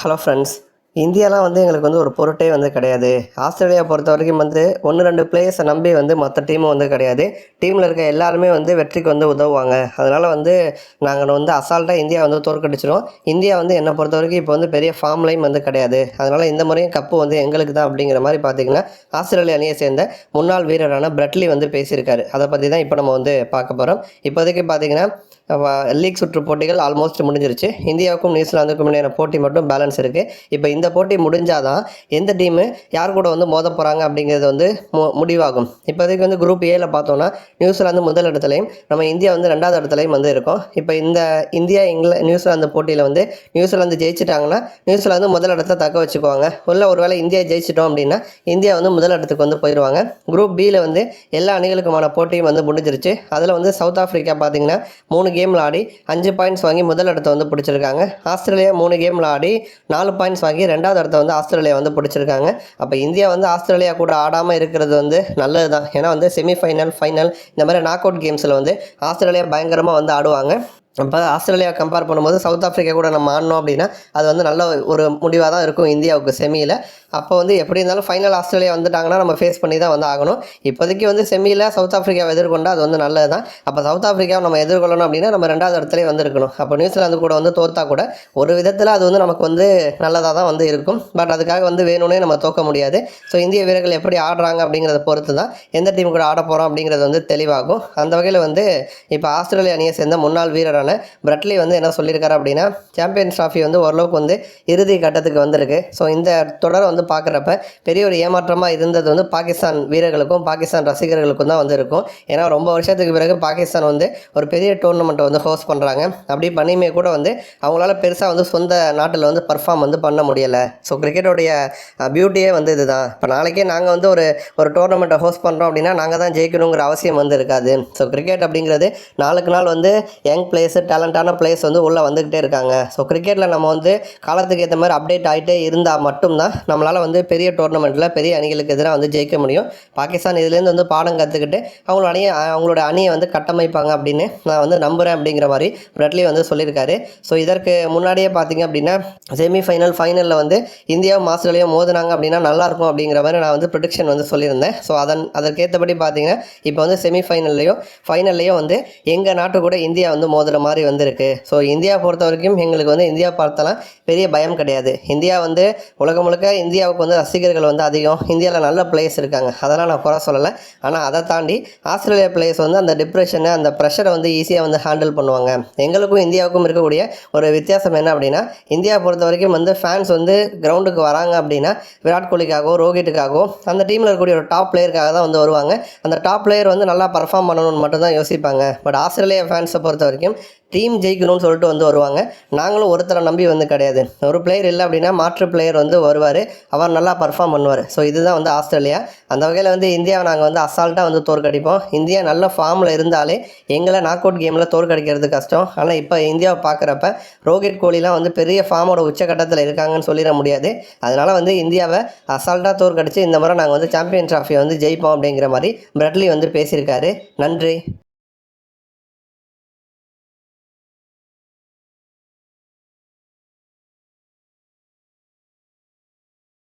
Hello friends இந்தியாலாம் வந்து எங்களுக்கு வந்து ஒரு பொருட்டே வந்து கிடையாது. ஆஸ்திரேலியா பொறுத்த வரைக்கும் வந்து ஒன்று ரெண்டு பிளேயர்ஸை நம்பி வந்து மற்ற டீமும் வந்து கிடையாது. டீமில் இருக்க எல்லாருமே வந்து வெற்றிக்கு வந்து உதவுவாங்க. அதனால் வந்து நாங்கள் வந்து அசால்ட்டாக இந்தியா வந்து தோற்கடிச்சிடும் இந்தியா வந்து என்னை பொறுத்த வரைக்கும் இப்போ வந்து பெரிய ஃபார்ம்லையும் வந்து கிடையாது. அதனால் இந்த முறையும் கப்பு வந்து எங்களுக்கு தான் அப்படிங்கிற மாதிரி பார்த்தீங்கன்னா ஆஸ்திரேலியா அணியை சேர்ந்த முன்னாள் வீரரான பிரட்லி வந்து பேசியிருக்காரு. அதை பற்றி தான் இப்போ நம்ம வந்து பார்க்க போகிறோம் இப்போதைக்கு பார்த்தீங்கன்னா லீக் சுற்று போட்டிகள் ஆல்மோஸ்ட் முடிஞ்சிருச்சு. இந்தியாவுக்கும் நியூசிலாந்துக்கும் இடையான போட்டி மட்டும் பேலன்ஸ் இருக்குது இப்போ இந்த போட்டி முடிஞ்சாதான் எந்த டீமு யார் கூட வந்து மோத போகிறாங்க அப்படிங்கிறது வந்து மு முடிவாகும். இப்போதைக்கு வந்து குரூப் ஏல பார்த்தோன்னா நியூசிலாந்து முதல் இடத்துலையும் நம்ம இந்தியா வந்து ரெண்டாவது இடத்துலையும் வந்து இருக்கோம். இப்போ இந்த இந்தியா இங்கில நியூசிலாந்து போட்டியில் வந்து நியூசிலாந்து ஜெயிச்சிட்டாங்கன்னா நியூசிலாந்து முதல் இடத்த தக்க வச்சுக்குவாங்க. உள்ள ஒருவேளை இந்தியா ஜெயிச்சிட்டோம் அப்படின்னா இந்தியா வந்து முதல் இடத்துக்கு வந்து போயிடுவாங்க. குரூப் பியில் வந்து எல்லா அணிகளுக்குமான போட்டியும் வந்து முடிஞ்சிருச்சு. அதில் வந்து சவுத் ஆஃப்ரிக்கா பார்த்தீங்கன்னா மூணு கேமில் ஆடி அஞ்சு பாயிண்ட்ஸ் வாங்கி முதல் இடத்த வந்து பிடிச்சிருக்காங்க. ஆஸ்திரேலியா மூணு கேமில் ஆடி நாலு பாயிண்ட்ஸ் வாங்கி ரெண்டாவது இடத்த வந்து ஆஸ்திரேலியா வந்து பிடிச்சிருக்காங்க. அப்போ இந்தியா வந்து ஆஸ்திரேலியா கூட ஆடாமல் இருக்கிறது வந்து நல்லது தான் ஏன்னா வந்து செமிஃபைனல் ஃபைனல் இந்த மாதிரி நாக் அவுட் கேம்ஸில் வந்து ஆஸ்திரேலியா பயங்கரமாக வந்து ஆடுவாங்க. இப்போ ஆஸ்திரேலியா கம்பேர் பண்ணும்போது சவுத் ஆஃப்ரிக்கா கூட நம்ம ஆடினோம் அப்படின்னா அது வந்து நல்ல ஒரு முடிவாக தான் இருக்கும் இந்தியாவுக்கு செமியில் அப்போ வந்து எப்படி இருந்தாலும் ஃபைனல் ஆஸ்திரேலியா வந்துட்டாங்கன்னா நம்ம ஃபேஸ் பண்ணி தான் வந்து ஆகணும். இப்போதைக்கு வந்து செமியில் சவுத் ஆஃப்ரிக்காவை எதிர்கொண்டால் அது வந்து நல்லது தான் அப்போ சவுத் ஆஃப்ரிக்காவை நம்ம எதிர்கொள்ளணும் அப்படின்னா நம்ம ரெண்டாவது இடத்துலேயே வந்துருக்கணும். அப்போ நியூசிலாந்து கூட வந்து தோற்றா கூட ஒரு விதத்தில் அது வந்து நமக்கு வந்து நல்லதாக தான் வந்து இருக்கும். பட் அதுக்காக வந்து வேணும்னே நம்ம தோக்க முடியாது. ஸோ இந்திய வீரர்கள் எப்படி ஆடுறாங்க அப்படிங்கிறத பொறுத்து தான் எந்த டீம் கூட ஆட போகிறோம் அப்படிங்கிறது வந்து தெளிவாகும். அந்த வகையில் வந்து இப்போ ஆஸ்திரேலியா அணியை சேர்ந்த முன்னாள் வீரரான பிரட்லி வந்து என்ன சொல்லியிருக்காரு அப்படின்னா சாம்பியன்ஸ் ட்ராஃபி வந்து ஓரளவுக்கு வந்து இறுதி கட்டத்துக்கு வந்திருக்கு. ஸோ இந்த தொடரை வந்து பார்க்குறப்ப பெரிய ஒரு ஏமாற்றமாக இருந்தது வந்து பாகிஸ்தான் வீரர்களுக்கும் பாகிஸ்தான் ரசிகர்களுக்கும் தான் வந்து இருக்கும். ஏன்னா ரொம்ப வருஷத்துக்கு பிறகு பாகிஸ்தான் வந்து ஒரு பெரிய டோர்னமெண்ட்டை வந்து ஹோஸ்ட் பண்ணுறாங்க அப்படி பண்ணியுமே கூட வந்து அவங்களால பெருசாக வந்து சொந்த நாட்டில் வந்து பர்ஃபார்ம் வந்து பண்ண முடியலை. ஸோ கிரிக்கெட்டோடைய பியூட்டியே வந்து இதுதான். இப்போ நாளைக்கே நாங்கள் வந்து ஒரு ஒரு டோர்னமெண்ட்டை ஹோஸ்ட் பண்ணுறோம் அப்படின்னா நாங்கள் தான் ஜெயிக்கணுங்கிற அவசியம் வந்து இருக்காது. ஸோ கிரிக்கெட் அப்படிங்கிறது நாளுக்கு நாள் வந்து யங் பிளேயர்ஸ் டேலண்டான பிளேயர்ஸ் வந்து உள்ளே வந்துக்கிட்டே இருக்காங்க. ஸோ கிரிக்கெட்டில் நம்ம வந்து காலத்துக்கு ஏற்ற மாதிரி அப்டேட் ஆகிட்டே இருந்தால் மட்டும்தான் நம்மளால் வந்து பெரிய டோர்னமெண்ட்டில் பெரிய அணிகளுக்கு எதிராக வந்து ஜெயிக்க முடியும். பாகிஸ்தான் இதுலேருந்து வந்து பாடம் கற்றுக்கிட்டு அவங்களோட அணியை அவங்களோட அணியை வந்து கட்டமைப்பாங்க அப்படின்னு நான் வந்து நம்புகிறேன் அப்படிங்கிற மாதிரி பிரட்லி வந்து சொல்லியிருக்காரு. ஸோ இதற்கு முன்னாடியே பார்த்தீங்க அப்படின்னா செமிஃபைனல் ஃபைனலில் வந்து இந்தியாவும் ஆஸ்திரேலியாவும் மோதினாங்க அப்படின்னா நல்லாயிருக்கும் அப்படிங்கிற மாதிரி நான் வந்து ப்ரொடிக்ஷன் வந்து சொல்லியிருந்தேன். ஸோ அதன் அதற்கேற்றபடி பார்த்தீங்கன்னா இப்போ வந்து செமிஃபைனல்லையும் ஃபைனல்லையும் வந்து எங்கள் நாட்டு கூட இந்தியா வந்து மோதுற மாதிரி வந்திருக்கு. ஸோ இந்தியா பொறுத்த வரைக்கும் எங்களுக்கு வந்து இந்தியா பார்த்தாலாம் பெரிய பயம் கிடையாது. இந்தியா வந்து உலகம் முழுக்க இந்தியாவுக்கு வந்து ரசிகர்கள் வந்து அதிகம். இந்தியாவில் நல்ல பிளேயர்ஸ் இருக்காங்க. அதெல்லாம் நான் குறை சொல்லலை. ஆனால் அதை தாண்டி ஆஸ்திரேலியா பிளேயர்ஸ் வந்து அந்த டிப்ரெஷனை அந்த ப்ரெஷரை வந்து ஈஸியாக வந்து ஹேண்டில் பண்ணுவாங்க. எங்களுக்கும் இந்தியாவுக்கும் இருக்கக்கூடிய ஒரு வித்தியாசம் என்ன அப்படின்னா இந்தியா பொறுத்த வரைக்கும் வந்து ஃபேன்ஸ் வந்து கிரவுண்டுக்கு வராங்க அப்படின்னா விராட் கோலிக்காகவோ ரோஹிட்டுக்காகவோ அந்த டீமில் இருக்கக்கூடிய ஒரு டாப் பிளேயருக்காக தான் வந்து வருவாங்க. அந்த டாப் பிளேயர் வந்து நல்லா பர்ஃபார்ம் பண்ணணும்னு மட்டும் தான் யோசிப்பாங்க. பட் ஆஸ்திரேலியா ஃபேன்ஸை பொறுத்த வரைக்கும் டீம் ஜெயிக்கணும்னு சொல்லிட்டு வந்து வருவாங்க. நாங்களும் ஒருத்தரை நம்பி வந்து கிடையாது. ஒரு பிளேயர் இல்லை அப்படின்னா மாற்று பிளேயர் வந்து வருவார். அவர் நல்லா பர்ஃபார்ம் பண்ணுவார். ஸோ இதுதான் வந்து ஆஸ்திரேலியா. அந்த வகையில் வந்து இந்தியாவை நாங்கள் வந்து அசால்ட்டாக வந்து தோற்கடிப்போம் இந்தியா நல்ல ஃபார்மில் இருந்தாலே எங்களை நாக் அவுட் கேமில் தோற்கடிக்கிறது கஷ்டம். ஆனால் இப்போ இந்தியாவை பார்க்குறப்ப ரோஹித் கோலிலாம் வந்து பெரிய ஃபார்மோட உச்சக்கட்டத்தில் இருக்காங்கன்னு சொல்லிட முடியாது. அதனால் வந்து இந்தியாவை அசால்ட்டாக தோற்கடித்து இந்த முறை நாங்கள் வந்து சாம்பியன் ட்ராஃபியை வந்து ஜெயிப்போம் அப்படிங்கிற மாதிரி பிரட்லி வந்து பேசியிருக்காரு. நன்றி.